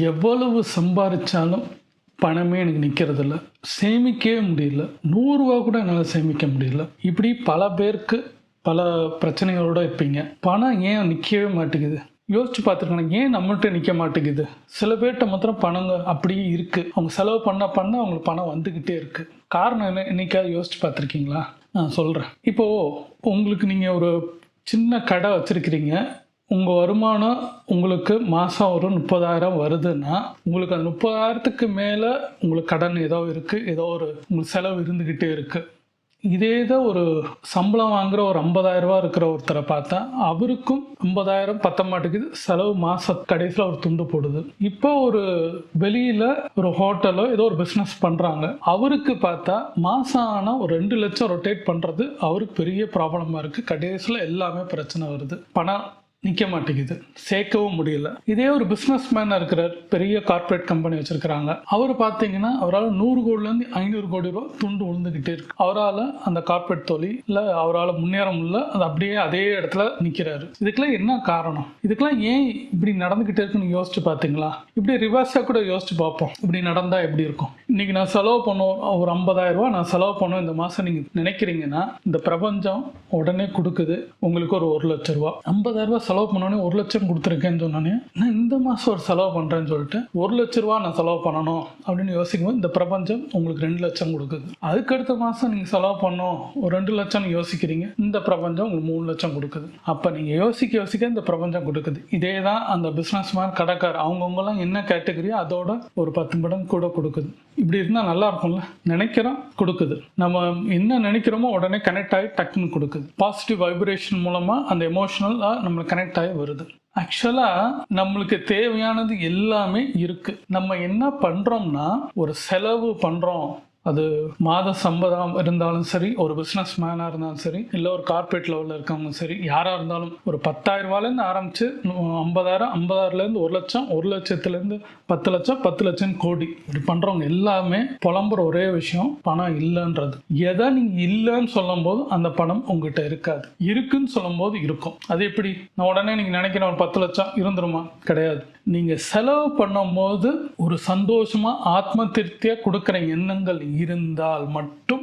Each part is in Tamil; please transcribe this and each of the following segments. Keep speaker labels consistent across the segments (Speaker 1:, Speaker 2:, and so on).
Speaker 1: எவ்வளவு சம்பாதிச்சாலும் பணமே எனக்கு நிற்கிறதில்ல சேமிக்கவே முடியல. நூறுரூவா கூட என்னால் சேமிக்க முடியல. இப்படி பல பேருக்கு பல பிரச்சனைகளோட இருப்பீங்க. பணம் ஏன் நிற்கவே மாட்டேங்குது? யோசிச்சு பார்த்துருக்கணும் ஏன் நம்மள்ட்ட நிற்க மாட்டேங்குது? சில பேர்கிட்ட மாத்திரம் பணங்க அப்படியே இருக்குது அவங்க செலவு பண்ண பண்ண அவங்களுக்கு பணம் வந்துக்கிட்டே இருக்குது காரணம் என்ன? இன்னைக்காவது யோசிச்சு பார்த்துருக்கீங்களா? நான் சொல்கிறேன் இப்போது உங்களுக்கு நீங்கள் ஒரு சின்ன கடை வச்சுருக்கிறீங்க. உங்கள் வருமானம் உங்களுக்கு மாதம் ஒரு முப்பதாயிரம் வருதுன்னா உங்களுக்கு அந்த முப்பதாயிரத்துக்கு மேலே உங்களுக்கு கடன் ஏதோ இருக்குது ஏதோ ஒரு உங்களுக்கு செலவு இருந்துக்கிட்டே இருக்குது இதே தான் ஒரு சம்பளம் வாங்குற ஒரு ஐம்பதாயிரரூபா இருக்கிற ஒருத்தரை பார்த்தா அவருக்கும் 50000 பத்த மாட்டேங்குது. செலவு மாச கடைசியில் ஒரு துண்டு போடுது. இப்போ ஒரு வெளியில் ஒரு ஹோட்டலோ ஏதோ ஒரு பிஸ்னஸ் பண்ணுறாங்க அவருக்கு பார்த்தா மாதம் ஆனால் ஒரு ரெண்டு லட்சம் ரொட்டேட் பண்ணுறது அவருக்கு பெரிய ப்ராப்ளமாக இருக்குது கடைசியில் எல்லாமே பிரச்சனை வருது. பணம் நிற்க மாட்டேங்குது. சேர்க்கவும் முடியல. இதே ஒரு பிஸ்னஸ் மேனாக இருக்கிறார். பெரிய கார்ப்பரேட் கம்பெனி வச்சிருக்கிறாங்க. அவர் பார்த்தீங்கன்னா அவரால் நூறு கோடிலேருந்து ஐநூறு கோடி ரூபா துண்டு விழுந்துக்கிட்டே இருக்கு. அவரால் அந்த கார்ப்பரேட் தொழில் அவரால் முன்னேற முடியல. அது அப்படியே அதே இடத்துல நிற்கிறாரு இதுக்கெல்லாம் என்ன காரணம்? இதுக்கெல்லாம் ஏன் இப்படி நடந்துக்கிட்டே இருக்குன்னு யோசிச்சு பார்த்தீங்களா இப்படி ரிவர்ஸாக கூட யோசிச்சு பார்ப்போம். இப்படி நடந்தால் எப்படி இருக்கும்? இன்னைக்கு நான் செலவு பண்ணுவோம் ஒரு ஐம்பதாயிரம் ரூபா நான் செலவு பண்ணுவோம் இந்த மாதம் நீங்கள் நினைக்கிறீங்கன்னா இந்த பிரபஞ்சம் உடனே கொடுக்குது உங்களுக்கு ஒரு ஒரு லட்ச ரூபா ஐம்பதாயிரம் ரூபா செலவு பண்ணோன்னே ஒரு லட்சம் கொடுத்துருக்கேன்னு சொன்னோன்னே நான் இந்த மாதம் ஒரு செலவு பண்ணுறேன்னு சொல்லிட்டு ஒரு லட்ச ரூபா நான் செலவு பண்ணணும் அப்படின்னு யோசிக்கும்போது இந்த பிரபஞ்சம் உங்களுக்கு ரெண்டு லட்சம் கொடுக்குது. அதுக்கடுத்த மாதம் நீங்கள் செலவு பண்ணோம் ஒரு ரெண்டு லட்சம் யோசிக்கிறீங்க இந்த பிரபஞ்சம் உங்களுக்கு மூணு லட்சம் கொடுக்குது. அப்போ நீங்கள் யோசிக்க யோசிக்க இந்த பிரபஞ்சம் கொடுக்குது. இதே தான் அந்த பிஸ்னஸ் மேன் கடைக்கார் அவங்கவுங்கலாம் என்ன கேட்டகரியோ அதோட ஒரு பத்து மடங்கு கூட கொடுக்குது. இப்படி இருந்தால் நல்லா இருக்கும்ல? நினைக்கிறோம் கொடுக்குது. நம்ம என்ன நினைக்கிறோமோ உடனே கனெக்ட் ஆகி டக்குன்னு கொடுக்குது. பாசிட்டிவ் வைப்ரேஷன் மூலமாக அந்த எமோஷனலாக நம்மளை கனெக்ட் ஆகி வருது. ஆக்சுவலாக நம்மளுக்கு தேவையானது எல்லாமே இருக்கு. நம்ம என்ன பண்ணுறோம்னா ஒரு செலவு பண்ணுறோம் அது மாத சம்பதம் இருந்தாலும் சரி ஒரு பிஸ்னஸ் மேனாக இருந்தாலும் சரி இல்லை ஒரு கார்பரேட் லெவலில் இருக்கவங்க சரி யாராக இருந்தாலும் ஒரு பத்தாயிரம் ரூபாயிலேருந்து ஆரம்பித்து ஐம்பதாயிரம் ஐம்பதாயிரம்லேருந்து ஒரு லட்சம் ஒரு லட்சத்துலேருந்து பத்து லட்சம் பத்து லட்சம் கோடி இப்படி பண்ணுறவங்க எல்லாமே புலம்புற ஒரே விஷயம் பணம் இல்லைன்றது. எதை நீங்கள் இல்லைன்னு சொல்லும்போது அந்த பணம் உங்ககிட்ட இருக்காது. இருக்குன்னு சொல்லும்போது இருக்கும். அது எப்படி? நான் உடனே நீங்கள் நினைக்கிற ஒரு பத்து லட்சம் இருந்துருமா? கிடையாது. நீங்கள் செலவு பண்ணும்போது ஒரு சந்தோஷமாக ஆத்ம திருப்தியாக கொடுக்குற எண்ணங்கள் இருந்தால் மட்டும்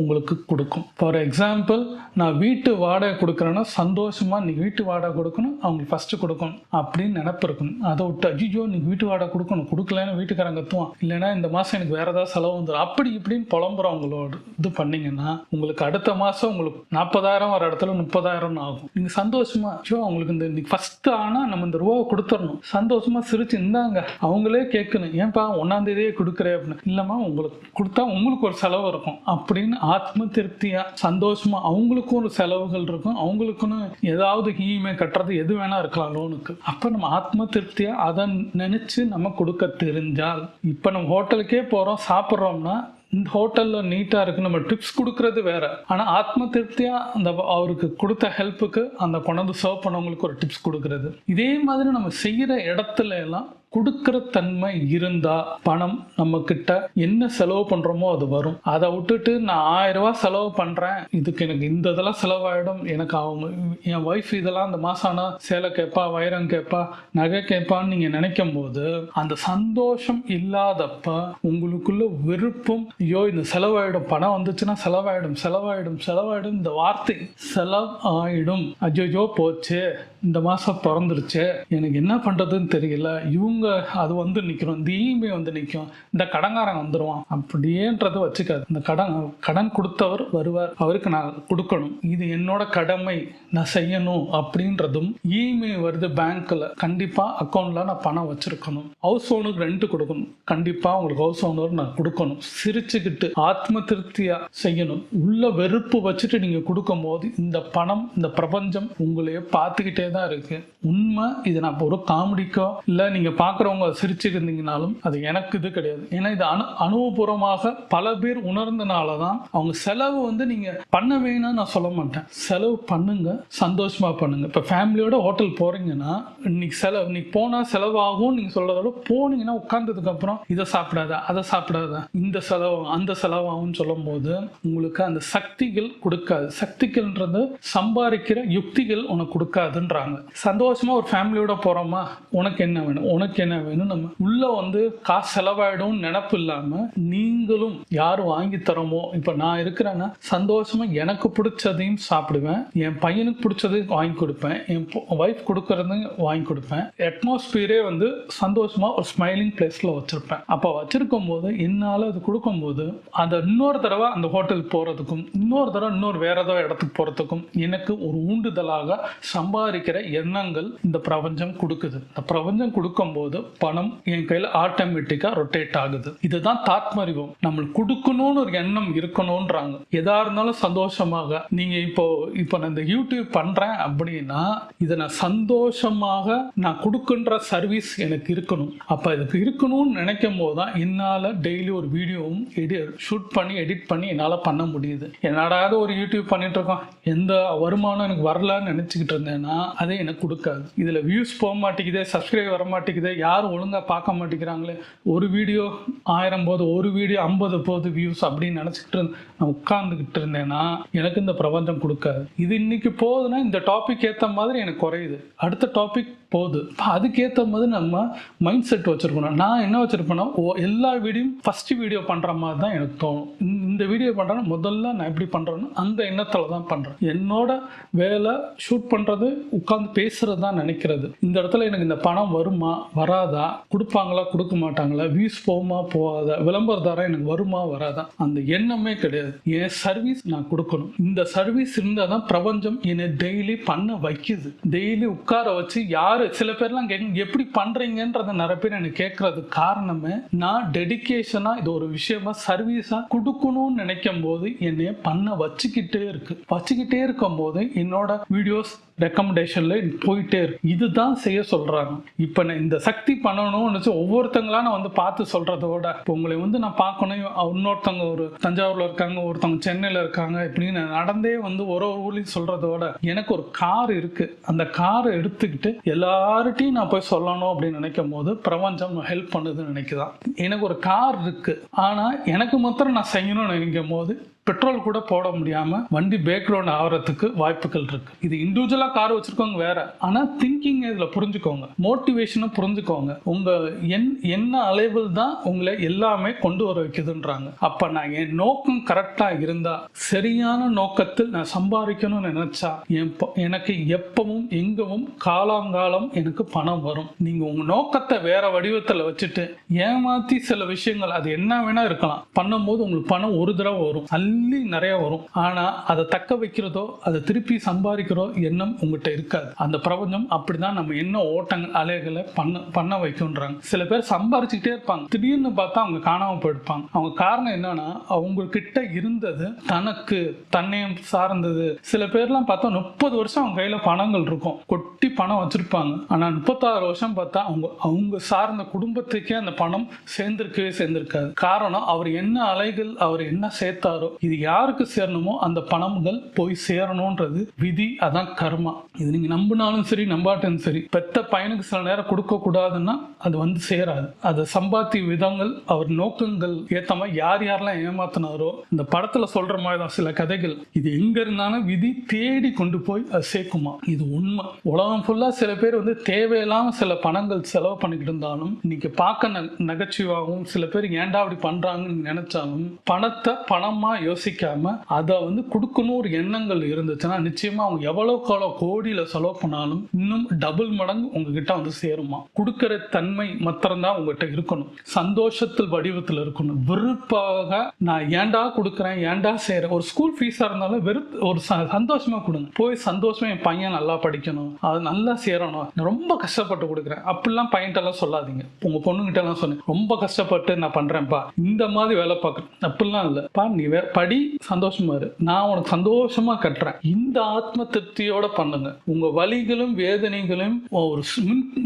Speaker 1: உங்களுக்கு கொடுக்கும். ஃபார் எக்ஸாம்பிள் நான் வீட்டு வாடகை கொடுக்குறேன்னா சந்தோஷமாக நீ வீட்டு வாடகை கொடுக்கணும் அவங்களுக்கு ஃபஸ்ட்டு கொடுக்கணும் அப்படின்னு நினப்பு இருக்கணும். அதை விட்டு அஜிஜோ நீ வீட்டு வாடகை கொடுக்கணும் கொடுக்கலன்னு வீட்டுக்காரங்க கத்துவான் இல்லைன்னா இந்த மாதம் எனக்கு வேறு ஏதாவது செலவு வந்துடும். அப்படி இப்படின்னு புலம்புறவங்களோட இது பண்ணிங்கன்னா உங்களுக்கு அடுத்த மாதம் உங்களுக்கு நாற்பதாயிரம் வர இடத்துல முப்பதாயிரம்னு ஆகும். நீங்கள் சந்தோஷமா ஜோ அவங்களுக்கு இந்த இன்னைக்கு ஃபஸ்ட்டு ஆனால் நம்ம இந்த ரூபாவை கொடுத்துடணும். சந்தோஷமாக சிரிச்சு இருந்தாங்க அவங்களே கேட்கணும். ஏன்பா ஒன்றாந்தேதியே கொடுக்குறேன் அப்படின்னு. இல்லைம்மா உங்களுக்கு கொடுத்தா உங்களுக்கு ஒரு செலவு இருக்கும் அப்படின்னு ஆத்ம திருப்தியா சந்தோஷமா அவங்களுக்கும் ஒரு செலவுகள் இருக்கும். அவங்களுக்குன்னு ஏதாவது இஎம்ஐ கட்டுறது எது வேணா இருக்கலாம் லோனுக்கு. அப்ப நம்ம ஆத்ம திருப்தியா அதை நினைச்சு நம்ம கொடுக்க தெரிஞ்சால் இப்ப நம்ம ஹோட்டலுக்கே போறோம் சாப்பிட்றோம்னா இந்த ஹோட்டலில் நீட்டாக இருக்கு நம்ம டிப்ஸ் கொடுக்கறது வேற. ஆனால் ஆத்ம திருப்தியாக அந்த அவருக்கு கொடுத்த ஹெல்ப்புக்கு அந்த கொண்டாந்து சர்வ் பண்ணவங்களுக்கு ஒரு டிப்ஸ் கொடுக்கறது. இதே மாதிரி நம்ம செய்கிற இடத்துல எல்லாம் கொடுக்கிற தன்மை இருந்தா பணம் நம்ம கிட்ட என்ன செலவு பண்றோமோ அது வரும். அதை விட்டுட்டு நான் ஆயிரம் ரூபாய் செலவு பண்றேன். இதுக்கு எனக்கு இந்த இதெல்லாம் செலவாயிடும். எனக்கு அவங்க என் ஒய்ஃப் இதெல்லாம் அந்த மாசம் ஆனா சேலை கேட்பா வைரம் கேட்பா நகை கேட்பான்னு நீங்க நினைக்கும் போது அந்த சந்தோஷம் இல்லாதப்ப உங்களுக்குள்ள வெறுப்பும் ஐயோ இந்த செலவாயிடும் பணம் வந்துச்சுன்னா செலவாயிடும் செலவாயிடும் செலவாயிடும் இந்த வார்த்தை செலவு ஆயிடும் அஜோஜோ போச்சு. இந்த மாசம் பிறந்துருச்சு. எனக்கு என்ன பண்றதுன்னு தெரியல. இவங்க அது வந்து நிற்கிறோம் இந்த வந்து நிற்கும் இந்த கடங்காரன் வந்துடுவான் அப்படியேன்றது வச்சுக்காது. இந்த கடன் கடன் கொடுத்தவர் வருவார் அவருக்கு நான் கொடுக்கணும். இது என்னோட கடமை நான் செய்யணும் அப்படின்றதும் இஎம்ஐ வருது பேங்க்கில் கண்டிப்பாக அக்கௌண்ட்டில் நான் பணம் வச்சுருக்கணும். ஹவுஸ் ஓனருக்கு ரெண்ட் கொடுக்கணும். கண்டிப்பாக உங்களுக்கு ஹவுஸ் ஓனர் நான் கொடுக்கணும். சிரிச்சுக்கிட்டு ஆத்ம திருப்தியாக செய்யணும். உள்ள வெறுப்பு வச்சுட்டு நீங்கள் கொடுக்கும் போது இந்த பணம் இந்த பிரபஞ்சம் உங்களையே பார்த்துக்கிட்டே தான் இருக்குது உண்மை இது நான் ஒரு காமெடிக்கோ இல்லை நீங்கள் பா பார்க்குறவங்க சிரிச்சிருந்தீங்கனாலும் இருந்தீங்கனாலும் அது எனக்கு இது கிடையாது. ஏன்னா இது அனு அனுபவபூர்வமாக பல பேர் உணர்ந்தனால தான் அவங்க செலவு வந்து நீங்கள் பண்ண வேணும்னு நான் சொல்ல மாட்டேன். செலவு பண்ணுங்க சந்தோஷமாக பண்ணுங்க. இப்போ ஃபேமிலியோட ஹோட்டல் போகிறீங்கன்னா இன்னைக்கு செலவு இன்னைக்கு போனால் செலவாகும் நீங்கள் சொல்கிறத விட போனீங்கன்னா உட்காந்ததுக்கப்புறம் இதை சாப்பிடாத அதை சாப்பிடாத இந்த செலவு செலவாகும் அந்த செலவாகும்னு சொல்லும்போது உங்களுக்கு அந்த சக்திகள் கொடுக்காது. சக்திகள்ன்றது சம்பாதிக்கிற யுக்திகள் உனக்கு கொடுக்காதுன்றாங்க. சந்தோஷமாக ஒரு ஃபேமிலியோட போகிறோமா உனக்கு என்ன வேணும்? உனக்கு என்ன வேணும்? நம்ம உள்ள வந்து காசு செலவாயிடும் நினப்பு இல்லாம நீங்களும் யார் வாங்கி தரோமோ? இப்ப நான் இருக்கிறேன்னா சந்தோஷமா எனக்கு பிடிச்சதையும் சாப்பிடுவேன். என் பையனுக்கு பிடிச்சதையும் வாங்கி கொடுப்பேன். என் ஒய்ஃப் கொடுக்கறதையும் வாங்கி கொடுப்பேன். அட்மாஸ்பியரே வந்து சந்தோஷமா ஒரு ஸ்மைலிங் பிளேஸ்ல வச்சிருப்பேன். அப்போ வச்சிருக்கும் போது என்னால அது கொடுக்கும்போது அந்த இன்னொரு தடவை அந்த ஹோட்டலுக்கு போறதுக்கும் இன்னொரு தடவை இன்னொரு வேற ஏதோ இடத்துக்கு போறதுக்கும் எனக்கு ஒரு ஊண்டுதலாக சம்பாதிக்கிற எண்ணங்கள் இந்த பிரபஞ்சம் கொடுக்குது. இந்த பிரபஞ்சம் கொடுக்கும்போது பணம் என் கையில் ஆட்டோமேட்டிக்காக ரொட்டேட் ஆகுது. இதுதான் தாத்மரிவம் நம்மளுக்கு கொடுக்கணும்னு ஒரு எண்ணம் இருக்கணும்ன்றாங்க. எதா இருந்தாலும் சந்தோஷமாக. நீங்கள் இப்போ இப்போ நான் இந்த யூடியூப் பண்ணுறேன் அப்படின்னா இதை நான் சந்தோஷமாக நான் கொடுக்குன்ற சர்வீஸ் எனக்கு இருக்கணும். அப்போ இதுக்கு இருக்கணும்னு நினைக்கும் போது தான் என்னால் டெய்லி ஒரு வீடியோவும் எடி ஷூட் பண்ணி எடிட் பண்ணி என்னால் பண்ண முடியுது. என்னடாவது ஒரு யூடியூப் பண்ணிட்டு இருக்கோம். எந்த வருமானம் எனக்கு வரலன்னு நினச்சிக்கிட்டு இருந்தேன்னா அதே எனக்கு கொடுக்காது. இதில் வியூஸ் போக மாட்டேங்குதே சப்ஸ்கிரைப் வர மாட்டேங்குதே யாரும் ஒழுங்காக பார்க்க மாட்டேங்கிறாங்களே. ஒரு வீடியோ ஆயிரம் போது ஒரு வீடியோ ஐம்பது போது வியூஸ் அப்படின்னு நினச்சிக்கிட்டு நான் உட்காந்துக்கிட்டு இருந்தேன்னா எனக்கு இந்த பிரபஞ்சம் கொடுக்காது. இது இன்னைக்கு போகுதுன்னா இந்த டாபிக் ஏற்ற மாதிரி எனக்கு குறையுது. அடுத்த டாபிக் போகுது. இப்போ அதுக்கேற்ற மாதிரி நம்ம மைண்ட் செட் வச்சுருக்கணும். நான் என்ன வச்சுருப்பேன்னா ஓ எல்லா வீடியோயும் ஃபஸ்ட்டு வீடியோ பண்ணுற மாதிரி தான் எனக்கு தோணும். இந்த- இந்த வீடியோ பண்ணுறேன்னா முதல்ல நான் எப்படி பண்ணுறேன்னு அந்த எண்ணத்தில் தான் பண்ணுறேன் என்னோட வேலை ஷூட் பண்ணுறது உட்காந்து பேசுகிறது தான் நினைக்கிறது. இந்த இடத்துல எனக்கு இந்த பணம் வருமா வராதா கொடுப்பாங்களா கொடுக்க மாட்டாங்களா வியூஸ் போகுமா போகாதா விளம்பரதாரம் எனக்கு வருமா வராதா அந்த எண்ணமே கிடையாது. என் சர்வீஸ் நான் கொடுக்கணும். இந்த சர்வீஸ் இருந்தால் தான் பிரபஞ்சம் என்னை டெய்லி பண்ண வைக்குது. டெய்லி உட்கார வச்சு யார் சில பேர்லாம் கேட்க எப்படி பண்றீங்கன்றத நிறைய பேர் எனக்கு கேட்கறது காரணமே நான் டெடிகேஷனா இது ஒரு விஷயமா சர்வீஸா கொடுக்கணும்னு நினைக்கும் போது என்னைய பண்ண வச்சுக்கிட்டே இருக்கு. வச்சுக்கிட்டே இருக்கும் போது என்னோட வீடியோஸ் ரெக்கமெண்டேஷனில் போயிட்டே இருக்கு. இதுதான் செய்ய சொல்கிறாங்க இப்போ நான் இந்த சக்தி பண்ணணும்னு வச்சு ஒவ்வொருத்தங்களா நான் வந்து பார்த்து சொல்கிறதோட இப்போ உங்களை வந்து நான் பார்க்கணும். இன்னொருத்தவங்க ஒரு தஞ்சாவூரில் இருக்காங்க ஒருத்தவங்க சென்னையில் இருக்காங்க இப்படின்னு நடந்தே வந்து ஒரு ஒரு ஊர்லயும் சொல்கிறதோட எனக்கு ஒரு கார் இருக்குது அந்த காரை எடுத்துக்கிட்டு எல்லார்ட்டையும் நான் போய் சொல்லணும் அப்படின்னு நினைக்கும் போது பிரபஞ்சம் ஹெல்ப் பண்ணுதுன்னு நினைக்குதான். எனக்கு ஒரு கார் இருக்குது ஆனால் எனக்கு மாத்திரம் நான் செய்யணும்னு நினைக்கும் போது பெட்ரோல் கூட போட முடியாம வண்டி பேக்ரவுண்ட் ஆகிறதுக்கு வாய்ப்புகள் இருக்கு. இது இண்டிவிஜுவலா கார் வச்சிருக்கவங்க வேற. ஆனா திங்கிங் இதுல புரிஞ்சுக்கோங்க. மோட்டிவேஷனை புரிஞ்சுக்கோங்க. உங்க என் என்ன அளவில் தான் உங்களை எல்லாமே கொண்டு வர வைக்குதுன்றாங்க. அப்ப நான் என் நோக்கம் கரெக்டா இருந்தா சரியான நோக்கத்தில் நான் சம்பாதிக்கணும்னு நினைச்சா என் எனக்கு எப்பவும் எங்கவும் காலாங்காலம் எனக்கு பணம் வரும். நீங்க உங்க நோக்கத்தை வேற வடிவத்துல வச்சுட்டு ஏமாத்தி சில விஷயங்கள் அது என்ன வேணா இருக்கலாம். பண்ணும்போது உங்களுக்கு பணம் ஒரு தடவை வரும். சொல்லி நிறைய வரும். ஆனா அதை தக்க வைக்கிறதோ அதை திருப்பி சம்பாதிக்கிறோ எண்ணம் உங்ககிட்ட இருக்காது. அந்த பிரபஞ்சம் அப்படிதான் நம்ம என்ன ஓட்டங்கள் அலைகளை பண்ண பண்ண வைக்கும்ன்றாங்க. சில பேர் சம்பாரிச்சுக்கிட்டே இருப்பாங்க. திடீர்னு பார்த்தா அவங்க காணாம போயிருப்பாங்க. அவங்க காரணம் என்னன்னா அவங்க கிட்ட இருந்தது தனக்கு தன்னையும் சார்ந்தது. சில பேர்லாம் பார்த்தா முப்பது வருஷம் அவங்க கையில பணங்கள் இருக்கும். கொட்டி பணம் வச்சிருப்பாங்க. ஆனா முப்பத்தாறு வருஷம் பார்த்தா அவங்க அவங்க சார்ந்த குடும்பத்துக்கே அந்த பணம் சேர்ந்திருக்கவே சேர்ந்திருக்காது. காரணம் அவர் என்ன அலைகள் அவர் என்ன சேர்த்தாரோ இது யாருக்கு சேரணுமோ அந்த பணம்கள் போய் சேரணும்ன்றது விதி அதான் கர்மா. இது நீங்க நம்பினாலும் சரி நம்பாட்டும் சரி பெத்த பையனுக்கு சில நேரம் கொடுக்க கூடாதுன்னா அது வந்து சேராது. அதை சம்பாத்திய விதங்கள் அவர் நோக்கங்கள் ஏற்ற மாதிரி யார் யாரெல்லாம் ஏமாத்தினாரோ இந்த படத்துல சொல்ற மாதிரி தான் சில கதைகள். இது எங்க இருந்தாலும் விதி தேடி கொண்டு போய் அது சேர்க்குமா? இது உண்மை. உலகம் ஃபுல்லா சில பேர் வந்து தேவையில்லாம சில பணங்கள் செலவு பண்ணிக்கிட்டு இருந்தாலும் இன்னைக்கு பார்க்க ந- நகைச்சுவாகவும் சில பேர் ஏன்டா அப்படி பண்றாங்கன்னு நினைச்சாலும் பணத்தை பணமா யோசிக்காம அதை வந்து கொடுக்கணும் ஒரு எண்ணங்கள் இருந்துச்சுன்னா நிச்சயமா அவங்க எவ்வளவு காலம் கோடியில செலவு பண்ணாலும் இன்னும் டபுள் மடங்கு உங்ககிட்ட வந்து சேருமா? கொடுக்கிற தன்மை மாத்திரம்தான் உங்ககிட்ட இருக்கணும். சந்தோஷத்தில் வடிவத்தில் இருக்கணும். வெறுப்பாக நான் ஏன்டா கொடுக்குறேன் ஏன்டா செய்கிறேன் ஒரு ஸ்கூல் ஃபீஸாக இருந்தாலும் வெறுத்து ஒரு ச- சந்தோஷமா கொடுங்க. போய் சந்தோஷமா என் பையன் நல்லா படிக்கணும். அது நல்லா சேரணும். ரொம்ப கஷ்டப்பட்டு கொடுக்குறேன். அப்படிலாம் பையன்ட்டெல்லாம் சொல்லாதீங்க. உங்க பொண்ணுகிட்ட எல்லாம் சொன்னேன். ரொம்ப கஷ்டப்பட்டு நான் பண்றேன்ப்பா. இந்த மாதிரி வேலை பார்க்குறேன் அப்படிலாம் இல்லைப்பா நீ வே படி சந்தோஷமா இரு. நான் உனக்கு சந்தோஷமா கட்டுறேன். இந்த ஆத்ம திருப்தியோட பண்ணுங்க. உங்க வலிகளும் வேதனைகளும் ஒரு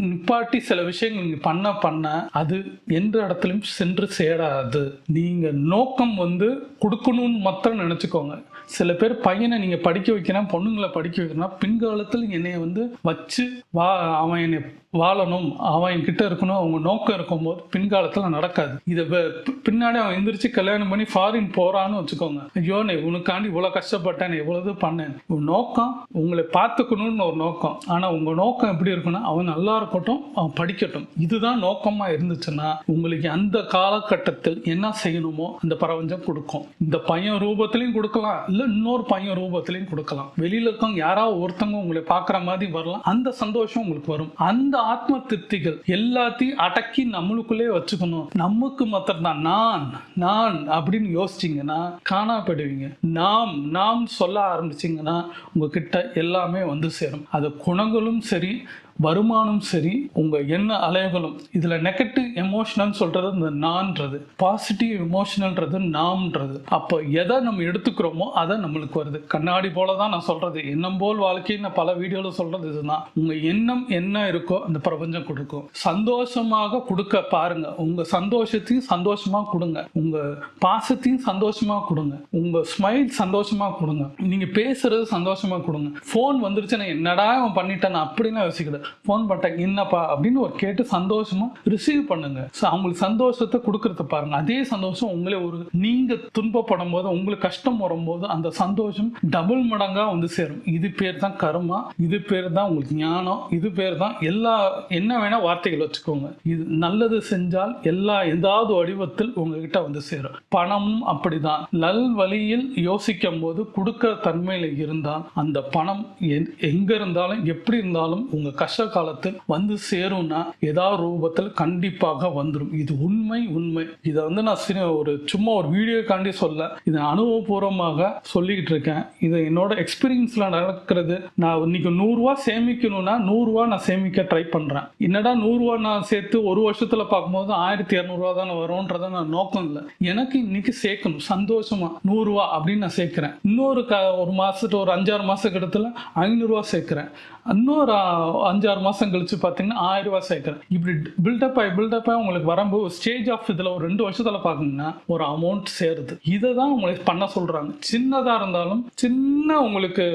Speaker 1: நிப்பாட்டி சில விஷயங்கள் நீங்க பண்ண பண்ண அது எந்த இடத்துலையும் சென்று சேராது. நீங்க நோக்கம் வந்து கொடுக்கணும்னு மாத்திரம் நினைச்சுக்கோங்க. சில பேர் பையனை நீங்க படிக்க வைக்கிறேன் பொண்ணுங்களை படிக்க வைக்கிறேன்னா பின்காலத்தில் என்னைய வந்து வச்சு வா அவன் என்னை வாழணும் அவன் என்கிட்ட இருக்கணும் அவங்க நோக்கம் இருக்கும்போது பின்காலத்தில் நடக்காது. இதை பின்னாடி அவன் எந்திரிச்சு கல்யாணம் பண்ணி ஃபாரின் போறான்னு வச்சுக்கோங்க. ஐயோ நீ உனக்காண்டி இவ்வளோ கஷ்டப்பட்டேன் நான் இவ்வளவு பண்ணேன். உன் நோக்கம் உங்களை பார்த்துக்கணும்னு ஒரு நோக்கம். ஆனால் உங்கள் நோக்கம் எப்படி இருக்குன்னா அவன் நல்லா இருக்கட்டும் அவன் படிக்கட்டும். இதுதான் நோக்கமாக இருந்துச்சுன்னா உங்களுக்கு அந்த காலகட்டத்தில் என்ன செய்யணுமோ அந்த பிரபஞ்சம் கொடுக்கும். இந்த பையன் ரூபத்திலையும் கொடுக்கலாம் இல்லை இன்னொரு பையன் ரூபத்திலையும் கொடுக்கலாம். வெளியில இருக்கவங்க யாராவது ஒருத்தவங்க உங்களை பார்க்குற மாதிரி வரலாம் அந்த சந்தோஷம் உங்களுக்கு வரும். அந்த ஆத்ம திருப்திகள் எல்லாத்தையும் அடக்கி நம்மளுக்குள்ளே வச்சுக்கணும். நமக்கு மாத்திரம்தான். நான் நான் அப்படின்னு யோசிச்சிங்கன்னா காணாப்படுவீங்க நாம் நாம் சொல்ல ஆரம்பிச்சிங்கன்னா உங்ககிட்ட எல்லாமே வந்து சேரும். அது குணங்களும் சரி வருமானம் சரி உங்க எண்ண அலைகளும் இதுல நெகட்டிவ் எமோஷனல் சொல்றது இந்த நான்றது பாசிட்டிவ் எமோஷனல்ன்றது நாம்ன்றது. அப்போ எதை நம்ம எடுத்துக்கிறோமோ அதை நம்மளுக்கு வருது. கண்ணாடி போல தான் நான் சொல்றது. எண்ணம் போல் வாழ்க்கைன்னு நான் பல வீடியோல சொல்றது இதுதான். உங்க எண்ணம் என்ன இருக்கோ அந்த பிரபஞ்சம் கொடுக்கும். சந்தோஷமாக கொடுக்க பாருங்க. உங்க சந்தோஷத்தையும் சந்தோஷமா கொடுங்க. உங்க பாசத்தையும் சந்தோஷமா கொடுங்க. உங்க ஸ்மைல் சந்தோஷமா கொடுங்க. நீங்க பேசுறது சந்தோஷமா கொடுங்க. ஃபோன் வந்துருச்சு நான் என்னடா அவன் பண்ணிட்டான் அப்படின்னு யோசிக்கிறது ஃபோன் பண்ணிட்டாங்க என்னப்பா அப்படின்னு ஒரு கேட்டு சந்தோஷமா ரிசீவ் பண்ணுங்க. ஸோ அவங்களுக்கு சந்தோஷத்தை கொடுக்கறத பாருங்க. அதே சந்தோஷம் உங்களே ஒரு நீங்க துன்பப்படும் போது உங்களுக்கு கஷ்டம் வரும்போது அந்த சந்தோஷம் டபுள் மடங்கா வந்து சேரும். இது பேர் தான் கருமா இது பேர் தான் உங்களுக்கு ஞானம் இது பேர் தான் எல்லா என்ன வேணா வார்த்தைகள் வச்சுக்கோங்க. இது நல்லது செஞ்சால் எல்லா ஏதாவது வடிவத்தில் உங்ககிட்ட வந்து சேரும். பணமும் அப்படிதான். நல் வழியில் யோசிக்கும் போது கொடுக்கிற தன்மையில இருந்தால் அந்த பணம் எங்க இருந்தாலும் எப்படி இருந்தாலும் உங்க கஷ்டம் கஷ்ட காலத்தில் வந்து சேரும்னா ஏதாவது ரூபத்தில் கண்டிப்பாக வந்துடும் இது உண்மை உண்மை. இதை வந்து நான் ஒரு சும்மா ஒரு வீடியோக்காண்டி சொல்ல. இதை அனுபவபூர்வமாக சொல்லிக்கிட்டு இருக்கேன். இது என்னோட எக்ஸ்பீரியன்ஸ்ல நடக்கிறது. நான் இன்னைக்கு நூறுரூவா சேமிக்கணும்னா நூறுரூவா நான் சேமிக்க ட்ரை பண்றேன். என்னடா நூறுரூவா நான் சேர்த்து ஒரு வருஷத்துல பார்க்கும்போது ஆயிரத்தி இரநூறுவா தானே வரும்ன்றத நான் நோக்கம் இல்லை. எனக்கு இன்னைக்கு சேர்க்கணும். சந்தோஷமா நூறுரூவா அப்படின்னு நான் சேர்க்கிறேன். இன்னொரு க ஒரு மாதத்துக்கு ஒரு அஞ்சாறு மாசம் இடத்துல ஐநூறுரூவா சேர்க்கிறேன். இன்னொரு அஞ்சு அஞ்சாறு மாசம் கழிச்சு பார்த்தீங்கன்னா ஆயிரம் ரூபாய் சேர்க்கிறேன் இப்படி பில்டப் ஆகி பில்டப் ஆகி உங்களுக்கு வரும்போது ஸ்டேஜ் ஆஃப் இதில் ஒரு ரெண்டு வருஷத்துல பார்த்தீங்கன்னா ஒரு அமௌண்ட் சேருது. இதை தான் உங்களுக்கு பண்ண சொல்றாங்க. சின்னதா இருந்தாலும் சின்ன உங்களுக்கு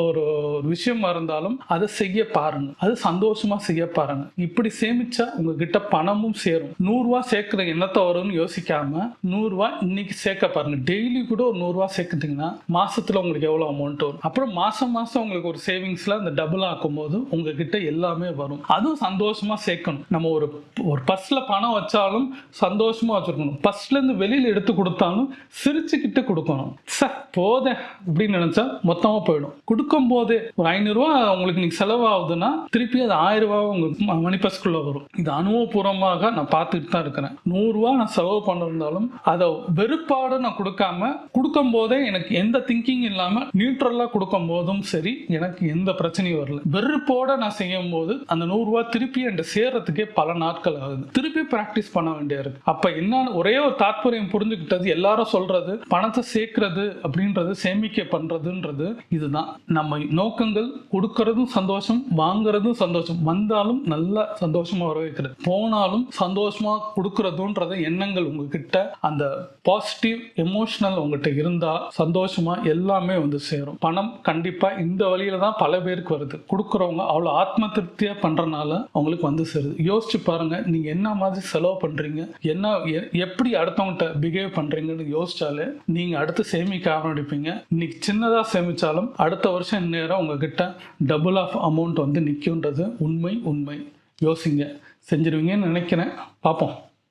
Speaker 1: ஒரு ஒரு விஷயமா இருந்தாலும் அதை செய்ய பாருங்க. அது சந்தோஷமா செய்ய பாருங்க. இப்படி சேமிச்சா உங்ககிட்ட பணமும் சேரும். நூறுரூவா சேர்க்குற என்னத்தை வரும்னு யோசிக்காம நூறுரூவா இன்னைக்கு சேர்க்க பாருங்க. டெய்லி கூட ஒரு நூறுரூவா சேர்த்துட்டீங்கன்னா மாசத்துல உங்களுக்கு எவ்வளவு அமௌண்ட் வரும்? அப்புறம் மாசம் மாசம் உங்களுக்கு ஒரு சேவிங்ஸ்ல அந்த டபுள் ஆக்கும்போது உங்ககிட்ட எல்லாமே வரும். அதுவும் சந்தோஷமா சேர்க்கணும். நம்ம ஒரு ஒரு பர்ஸ்ல பணம் வச்சாலும் சந்தோஷமா வச்சிருக்கணும். பர்ஸ்ல இருந்து வெளியில எடுத்து கொடுத்தாலும் சிரிச்சுக்கிட்டு கொடுக்கணும். சார் போதே அப்படின்னு நினைச்சா மொத்தமா போயிடும். கொடுக்கும் போதே ஒரு ஐநூறுரூவா உங்களுக்கு நீங்க செலவாகுதுன்னா திருப்பி அது ஆயிரம் ரூபாய் உங்களுக்கு மணி வரும். இது அனுபவபூர்வமாக நான் பார்த்துட்டு தான் இருக்கிறேன். நூறுரூவா நான் செலவு பண்ணிருந்தாலும் அதை வெறுப்பாடு நான் கொடுக்காம கொடுக்கும் போதே எனக்கு எந்த திங்கிங் இல்லாம நியூட்ரலா கொடுக்கும் போதும் சரி எனக்கு எந்த பிரச்சனையும் வரல. வெறுப்போட நான் செய்யும் போது அந்த நூறுரூவா திருப்பி என்கிட்ட சேர்றதுக்கே பல நாட்கள் ஆகுது. திருப்பி ப்ராக்டிஸ் பண்ண வேண்டியா இருக்கு அப்ப என்னன்னு ஒரே ஒரு தாற்பயம் புரிஞ்சுக்கிட்டது எல்லாரும் சொல்றது பணத்தை சேர்க்கறது அப்படின்றது சேமிக்க பண்றதுன்றது இதுதான். நம்ம நோக்கங்கள் கொடுக்கறதும் சந்தோஷம் வாங்குறதும் சந்தோஷம். வந்தாலும் நல்லா சந்தோஷமா வர வைக்கிறது போனாலும் சந்தோஷமா கொடுக்கறதுன்றது எண்ணங்கள் உங்ககிட்ட அந்த பாசிட்டிவ் எமோஷனல் உங்ககிட்ட இருந்தா சந்தோஷமா எல்லாமே வந்து சேரும். பணம் கண்டிப்பா இந்த வழியில தான் பல பேருக்கு வருது. கொடுக்குறவங்க அவ்வளோ ஆத்ம திருப்தியாக பண்ணுறனால அவங்களுக்கு வந்து சேருது. யோசிச்சு பாருங்கள் நீங்கள் என்ன மாதிரி செலவு பண்ணுறீங்க என்ன எ- எப்படி அடுத்தவங்கள்ட்ட பிஹேவ் பண்ணுறீங்கன்னு யோசிச்சாலே நீங்கள் அடுத்து சேமிக்க ஆரம்பிப்பீங்க. இன்னைக்கு சின்னதாக சேமித்தாலும் அடுத்த வருஷம் நேரம் உங்ககிட்ட டபுள் ஆஃப் அமௌண்ட் வந்து நிற்கும்ன்றது உண்மை உண்மை. யோசிங்க. செஞ்சிருவீங்கன்னு நினைக்கிறேன். பார்ப்போம்